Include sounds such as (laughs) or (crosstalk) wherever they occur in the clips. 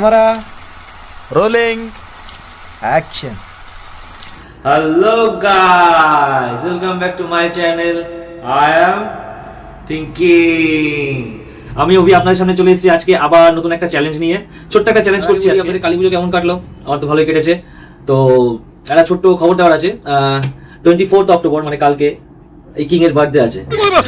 Camera Rolling. Action. Hello guys, welcome back to my channel. I am thinking. আমি অভি আপনাদের সামনে চলে এসেছি আজকে আবার নতুন একটা চ্যালেঞ্জ নিয়ে। ছোট্ট একটা চ্যালেঞ্জ করছি আজকে। আপনাদের কালী পুজো কেমন কাটলো? আমার তো ভালোই কেটেছে। তো একটা ছোট্ট খবর দেওয়ার আছে। টোয়েন্টি ফোর্থ অক্টোবর মানে কালকে এই কিং এর বার্থডে আছে।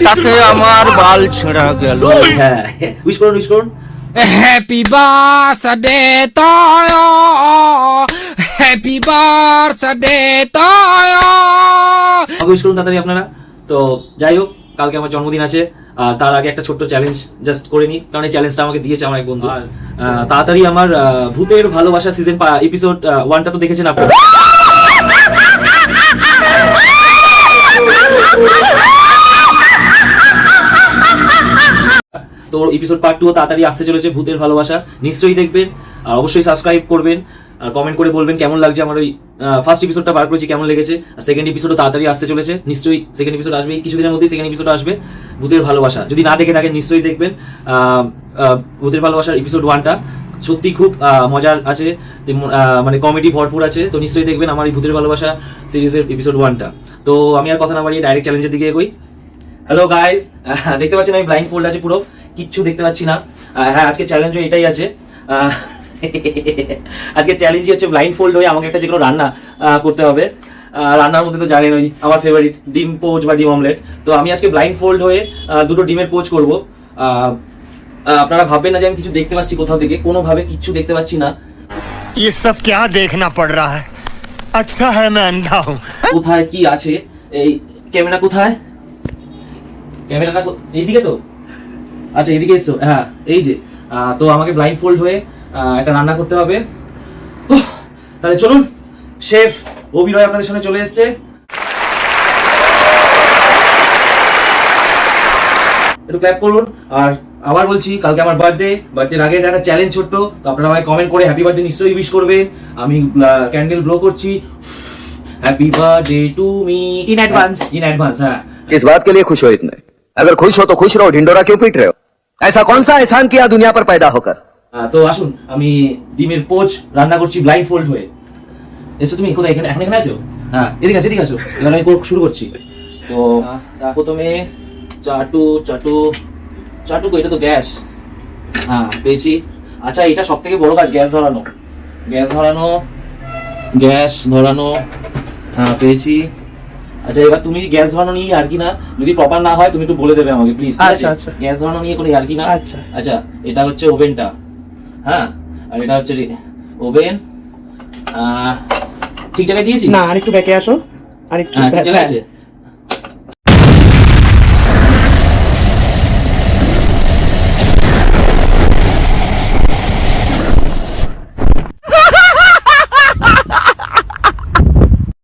সাথে আমার বাল ছেঁড়া গেল। হ্যাঁ উইশ করুন উইশ করুন। Happy birthday to you. Happy birthday to you. Wish করুন তাড়াতাড়ি আপনারা। তো যাই হোক কালকে আমার জন্মদিন আছে। আর তার আগে একটা ছোট্ট চ্যালেঞ্জ জাস্ট করে নিই। কারণ এই চ্যালেঞ্জটা আমাকে দিয়েছে আমার এক বন্ধু। আর আহ, তাড়াতাড়ি আমার ভূতের ভালোবাসা সিজন এপিসোড ওয়ানটা তো দেখেছেন আপনারা। (laughs) তো এপিসোড পার্ট টু তাড়াতাড়ি আসতে চলেছে ভূতের ভালোবাসা। নিশ্চয়ই দেখবেন, আর অবশ্যই সাবস্ক্রাইব করবেন, আর কমেন্ট করে বলবেন কেমন লাগছে আমার ওই ফার্স্ট এপিসোডটা বার করেছি, কেমন লেগেছে। আর সেকেন্ড এপিসোডও তাড়াতাড়ি আসতে চলেছে, নিশ্চয়ই সেকেন্ড এপিসোড আসবে, কিছুদিনের মধ্যেই সেকেন্ড এপিসোড আসবে, ভূতের ভালোবাসা। যদি না দেখে থাকেন, নিশ্চয়ই দেখবেন ভূতের ভালোবাসার এপিসোড ওয়ানটা সত্যি খুব মজার আছে মানে কমেডি ভরপুর আছে, তো নিশ্চয়ই দেখবেন আমার এই ভূতের ভালোবাসা সিরিজের এপিসোড ওয়ানটা তো আমি আর কথা না বাড়িয়ে ডাইরেক্ট চ্যালেঞ্জের দিকে এগোই। হ্যালো গাইস দেখতে পাচ্ছেন আমি ব্লাইন্ড ফোল্ড আছে পুরো। কিচ্ছু দেখতে পাচ্ছি না আহ, হ্যাঁ আজকে চ্যালেঞ্জও এটাই আছে আহ, আজকে চ্যালেঞ্জই হচ্ছে ব্লাইন্ড ফোল্ড হয়ে আমাকে একটা যে কোনো রান্না আহ, করতে হবে আহ, রান্নার মধ্যে তো জানেন ওই আমার ফেভারিট ডিম পোচ বা ডিম অমলেট তো আমি আজকে ব্লাইন্ড ফোল্ড হয়ে আহ, দুটো ডিমের পোচ করব আপনারা ভাববেন না যে আমি কিছু দেখতে পাচ্ছি কোথাও থেকে কোনোভাবে কিচ্ছু দেখতে পাচ্ছি না ये सब क्या देखना पड़ रहा है अच्छा है मैं अंधा हूँ কোথায় কি আছে এই ক্যামেরা কোথায় ক্যামেরাটা কো- এইদিকে তো আচ্ছা এইদিকে এসছো হ্যাঁ এই যে আহ, তো আমাকে ব্লাইন্ড ফোল্ড হয়ে আহ, একটা রান্না করতে হবে উফ, তাহলে চলুন শেফ অভিনয় আপনাদের সামনে চলে এসেছে একটু ক্ল্যাপ করুন আর আবার বলছি কালকে আমার বার্থডে বার্থডের আগে একটা চ্যালেঞ্জ ছোট্ট তো আপনারা আমাকে কমেন্ট করে হ্যাপি বার্থডে নিশ্চয়ই উইশ করবেন আমি ক্যান্ডেল ব্লো করছি happy birthday to me in advance in advance হ্যাঁ किस बात के लिए खुश हो इतने अगर खुश हो तो खुश रहो ढिंडोरा क्यों पीट रहे हो ऐसा कौन सा एहसान किया दुनिया पर पैदा होकर আহ, তো আসুন আমি ডিমের পোচ রান্না করছি ব্লাইন্ড ফোল্ড হয়ে এসো তুমি কোথায় এখানে এখন এখানে আছো হ্যাঁ এদিকে আছো এদিকে আছো এবার আমি কর- শুরু করছি তো আহ, প্রথমে চাটু চাটু চাটু কো, এটা তো গ্যাস হ্যাঁ পেয়েছি আচ্ছা এটা সব থেকে বড় কাজ গ্যাস ধরানো গ্যাস ধরানো গ্যাস ধরানো হ্যাঁ পেয়েছি আচ্ছা এবার তুমি গ্যাস ধরানো নিয়ে আর কি না যদি প্রপার না হয় তুমি একটু বলে দেবে আমাকে প্লিজ আচ্ছা, আচ্ছা। গ্যাস ধরানো নিয়ে কোনো আর কি না? আচ্ছা। আচ্ছা এটা হচ্ছে ওভেনটা হ্যাঁ? আর এটা হচ্ছে ওভেন ঠিক জায়গায় দিয়েছি না আরেকটু ব্যাকে আসো। আরেকটু হ্যাঁ ঠিক ব্যাস, জায়গায় হ্যাঁ। আছে।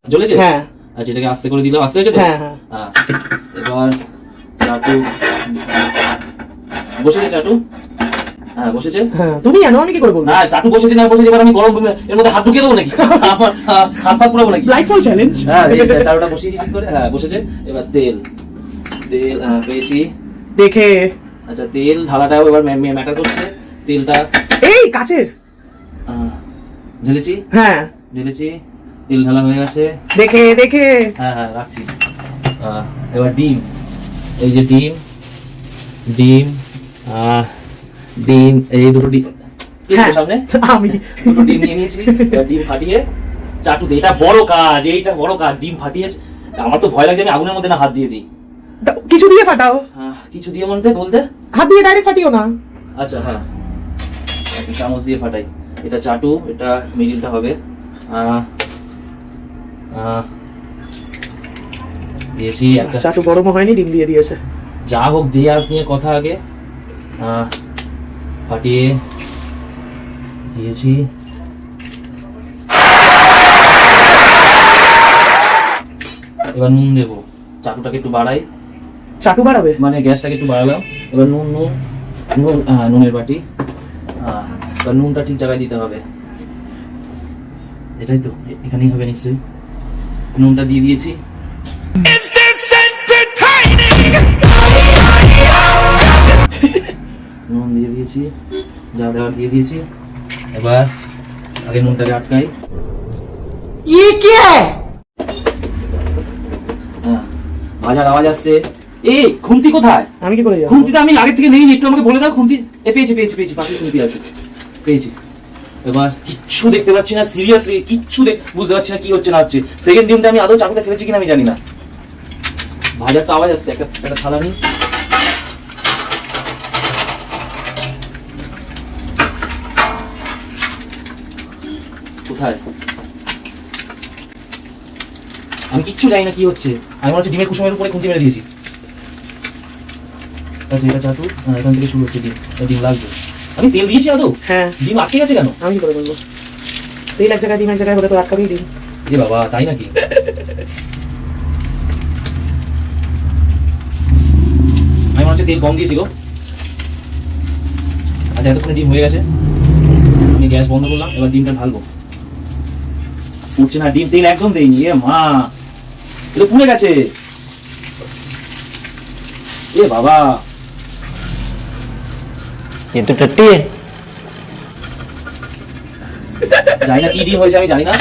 জ্বলেছে? হ্যাঁ। আচ্ছা এটাকে আস্তে করে দিলাম আস্তে হয়েছে তো? হ্যাঁ, হ্যাঁ। এবার চাটু বসেছে চাটু? হ্যাঁ বসেছে। হ্যাঁ তুমি জানো আমি কি করে বলব? না চাটু বসেছে না বসেছে এবার আমি গরম এর মধ্যে হাত ঢুকিয়ে দেবো নাকি? আমার হাত পাত পুরাবো নাকি? লাইট ফল চ্যালেঞ্জ হ্যাঁ চারুটা বসিয়েছি ঠিক করে। হ্যাঁ বসেছে। এবার তেল। তেল হ্যাঁ পেয়েছি। দেখে। আচ্ছা তেল ঢালাটাও এবার ম্যাটার করছে। তেলটা এই কাচের। ঢেলেছি। হ্যাঁ। ঢেলেছি। তেল ঢালা হয়ে গেছে। দেখে দেখে। হ্যাঁ হ্যাঁ রাখছি। এবার ডিম। এই যে ডিম ডিম ডিম এই দুটো ডিম। হ্যাঁ। সামনে? আমি। দুটো ডিম নিয়ে নিয়েছি। ডিম ফাটিয়ে চাটুতে। এটা বড় কাজ এইটা বড় কাজ ডিম ফাটিয়ে আমার তো ভয় লাগছে আমি আগুনের মধ্যে না হাত দিয়ে দিই। কিছু দিয়ে ফাটাও। কিছু দিয়ে বলতে হাত দিয়ে ডাইরেক্ট ফাটিও না। আচ্ছা হ্যাঁ। চামচ দিয়ে ফাটাই। এটা চাটু এটা মিডিলটা হবে। দিয়েছি একটা। চাটু গরম হয়নি ডিম দিয়ে দিয়েছে। যা হোক দেওয়ার নিয়ে কথা আগে। ফাটিয়ে দিয়েছি। এবার নুন দেবো। চাটুটাকে একটু বাড়াই। চাটু বাড়াবে? মানে গ্যাসটাকে একটু বাড়ালাম। এবার নুন নুন নুন নুনের বাটি। এবার নুনটা ঠিক জায়গায় দিতে হবে। এটাই তো এখানেই হবে নিশ্চয়ই। নুনটা দিয়ে দিয়েছি। নুন দিয়ে দিয়েছি যা দেওয়ার দিয়ে দিয়েছি। এবার আগে নুনটাকে আটকাই। হ্যাঁ, ভাজার আওয়াজ আসছে। এই খুন্তি কোথায়? আমি কি করে খুন্তিটা আমি আগে থেকে নেই একটু আমাকে বলে দাও খুন্তি এ পেয়েছি পেয়েছি পেয়েছি পাশে খুন্তি আছে। পেয়েছি। এবার কিচ্ছু দেখতে পাচ্ছি না সিরিয়াসলি কিচ্ছু বুঝতে পারছি না কি হচ্ছে না হচ্ছে। সেকেন্ড ডিমটা আমি আদৌ চাকুতে ফেলেছি কিনা আমি জানি না। ভাজার তো আওয়াজ আসছে একটা একটা থালা কোথায়? আমি কিচ্ছু জানি না কি হচ্ছে। আমি মনে হচ্ছে ডিমের কুসুমের উপরে খুন্তি মেরে দিয়েছি। আচ্ছা এটা চাটু। হ্যাঁ, এখান থেকে শুরু হচ্ছে ডিম। ডিম লাগবে। আমি তেল দিয়েছি আদৌ হ্যাঁ। ডিম আটকে গেছে কেন? আমি কি করে বলব? তেল এক জায়গায় ডিম এক জায়গায় হলে তো আটকাবেই ডিম এ বাবা তাই নাকি? আমি মনে হচ্ছে তেল কম দিয়েছি গো। আচ্ছা এতক্ষণে ডিম হয়ে গেছে। আমি গ্যাস বন্ধ করলাম এবার ডিমটা ঢালবো। উঠছে না ডিম তেল একদম দেয়নি এ মা। এটা পুড়ে গেছে। এ বাবা। ये तो टट्टी है জানি না কি ডিম হয়েছে আমি জানি না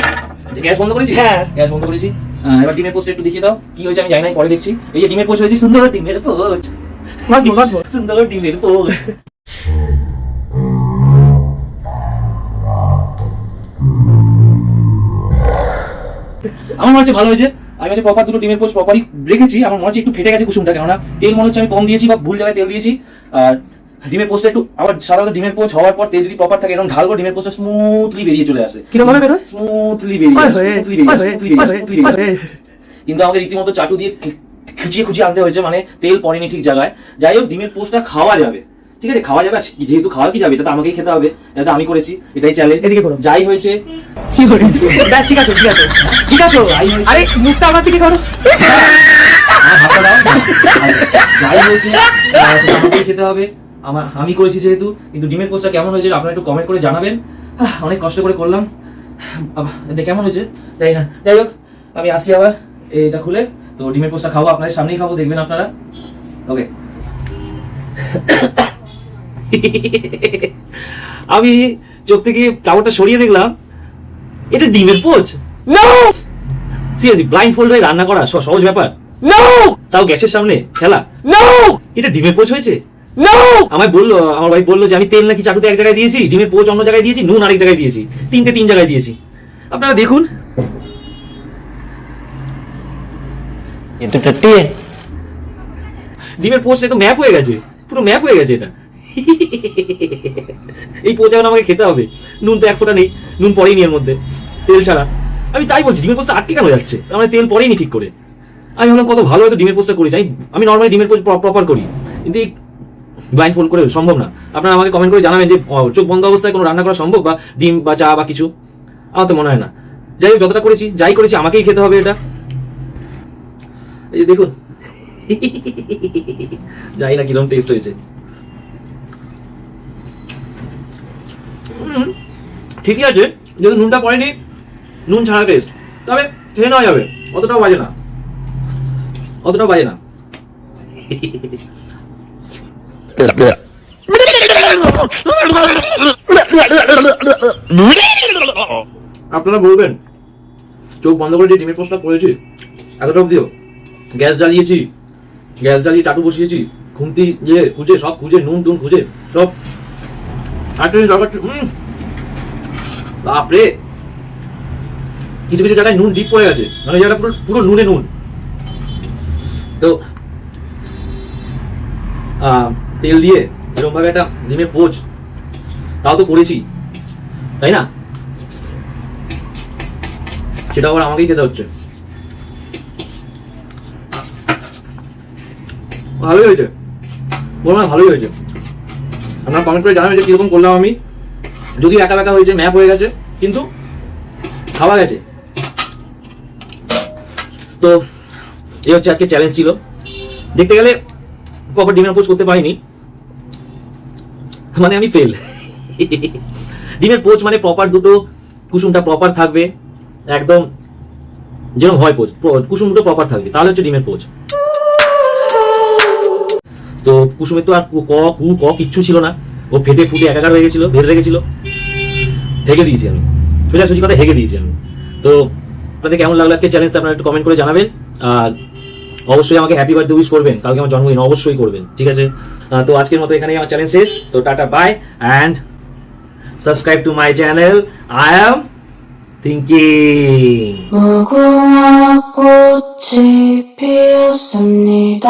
গ্যাস বন্ধ করেছি হ্যাঁ। গ্যাস বন্ধ করেছি আহ, এবার ডিমের পোস্ট একটু দেখিয়ে দাও কি হয়েছে আমি জানি না আমি পরে দেখছি এই যে ডিমের পোস্ট হয়েছে সুন্দর ডিমের পোস্ট বাঁচবো বাঁচবো সুন্দর ডিমের পোস্ট আমার মনে হচ্ছে ভালো হয়েছে আমি হচ্ছে প্রপার দুটো ডিমের পোস্ট প্রপারই রেখেছি আমার মনে হচ্ছে একটু ফেটে গেছে কুসুমটা কেননা তেল মনে হচ্ছে আমি কম দিয়েছি বা ভুল জায়গায় তেল দিয়েছি আর ডিমের পোস্টটা একটু আবার সাধারণত ডিমের পোস্ট হওয়ার পর তেল যদি প্রপার থাকে এরকম ঢালবো ডিমের পোস্টটা স্মুথলি বেরিয়ে চলে আসে। কীরকম ভাবে বেরোয়? স্মুথলি বেরিয়ে হয়ে, স্মুথলি হয়ে, স্মুথলি হয়ে, কিন্তু আমাকে রীতিমতো চাটু দিয়ে খুঁচিয়ে খুঁচিয়ে আনতে হয়েছে মানে তেল পড়েনি ঠিক জায়গায়। যাই হোক ডিমের পোস্টটা খাওয়া যাবে। ঠিক আছে খাওয়া যাবে যেহেতু খাওয়া কি যাবে এটা তো আমাকেই খেতে হবে এটা তো আমি করেছি এটাই চ্যালেঞ্জ এদিকে করো। যাই হয়েছে। ব্যাস ঠিক আছে ঠিক আছে। ঠিক আছে। আরে মুখটা আমার দিকে করো। দাও। যাই হয়েছে খেতে হবে। আমার আমি করেছি যেহেতু কিন্তু ডিমের পোস্টটা কেমন হয়েছে আপনারা একটু কমেন্ট করে জানাবেন। অনেক কষ্ট করে করলাম। এটা কেমন হয়েছে? যাই না যাই হোক আমি আসি আবার এটা খুলে। তো ডিমের পোস্টটা খাব আপনাদের সামনেই খাব দেখবেন আপনারা। ওকে (laughs) আমি চোখ থেকে কাপড়টা সরিয়ে দেখলাম এটা ডিমের পোচ সিরিয়াসলি ব্লাইন্ড ফোল্ড হয়ে রান্না করা সহজ ব্যাপার। তাও গ্যাসের সামনে খেলা। এটা ডিমের পোচ হয়েছে? আমায় বলল আমার ভাই বলল যে আমি তেল নাকি চাকুতে এক জায়গায় দিয়েছি ডিমের পোচ অন্য জায়গায় দিয়েছি নুন আরেক জায়গায় দিয়েছি তিনটে তিন জায়গায় দিয়েছি। আপনারা দেখুন। ডিমের পোচ ম্যাপ হয়ে গেছে পুরো ম্যাপ হয়ে গেছে এটা। এই পোচ এখন আমাকে খেতে হবে নুন তো এক ফোঁটা নেই নুন পরেই নি এর মধ্যে তেল ছাড়া। আমি তাই বলছি ডিমের পোস্ট আটকে কেন যাচ্ছে? আমার মানে তেল পরেই নি ঠিক করে। আমি ভাবলাম কত ভালো হয়তো ডিমের পোস্টটা করেছি আমি আমি নর্মালি ডিমের পোস্ট প্রপার করি। কিন্তু ব্লাইন্ড ফোল্ড করে সম্ভব না। আপনারা আমাকে কমেন্ট করে জানাবেন যে চোখ বন্ধ অবস্থায় কোনো রান্না করা সম্ভব? বা ডিম বা চা বা কিছু? আমার তো মনে হয় না। যাই হোক, যতটা করেছি, যাই করেছি, আমাকেই খেতে হবে এটা। এই যে দেখুন। (laughs) যাই না কীরকম টেস্ট হয়েছে। ঠিকই আছে। যেহেতু নুনটা পড়েনি, নুন ছাড়া টেস্ট তবে খেয়ে নেওয়া যাবে। অতটাও বাজে না। অতটাও বাজে না। (laughs) আপনারা বলবেন চোখ বন্ধ করে যে ডিমের পোস্টটা করেছি এতটা অব্দিও গ্যাস জ্বালিয়েছি গ্যাস জ্বালিয়ে চাটু বসিয়েছি খুন্তি ইয়ে খুঁজে সব খুঁজে নুন টুন খুঁজে সব। দরকার বাপরে। কিছু কিছু জায়গায় নুন ডিপ পড়ে গেছে মানে জায়গাটা পুরো পুরো নুনে নুন। তো আহ, তেল দিয়ে এরকম ভাবে একটা ডিমের পোচ, তাও তো করেছি, তাই না? সেটা আবার আমাকেই খেতে হচ্ছে। ভালোই হয়েছে। হয় ভালোই হয়েছে। আপনারা কমেন্ট করে জানাবেন যে কীরকম করলাম আমি। যদি একা একা হয়েছে ম্যাপ হয়ে গেছে, কিন্তু খাওয়া গেছে। তো, এই হচ্ছে আজকে চ্যালেঞ্জ ছিল। দেখতে গেলে প্রপার ডিমের পোচ করতে পারিনি। মানে আমি ফেল ডিমের পোচ মানে প্রপার দুটো কুসুমটা প্রপার থাকবে। একদম যেরকম হয় পোচ কুসুম দুটো প্রপার থাকবে। তাহলে হচ্ছে ডিমের পোচ তো কুসুমের তো আর কু- ক, কু কিচ্ছু ছিল না। ও ফেটে ফুটে একাকার হয়ে গেছিল, বেঁধে রেখেছিল। হেগে দিয়েছি আমি। সোজাসুজি কথা হেগে দিয়েছি আমি। তো আপনাদের কেমন লাগল আজকে চ্যালেঞ্জটা আপনারা একটু কমেন্ট করে জানাবেন। আর অবশ্যই আমাকে হ্যাপি বার্থডে উইশ করবেন কালকে আমার জন্মদিন অবশ্যই করবেন ঠিক আছে আহ, তো আজকের মতো এখানেই আমার চ্যালেঞ্জ শেষ তো tata bye and subscribe to my channel I am thinking 무궁화 꽃이 피었습니다.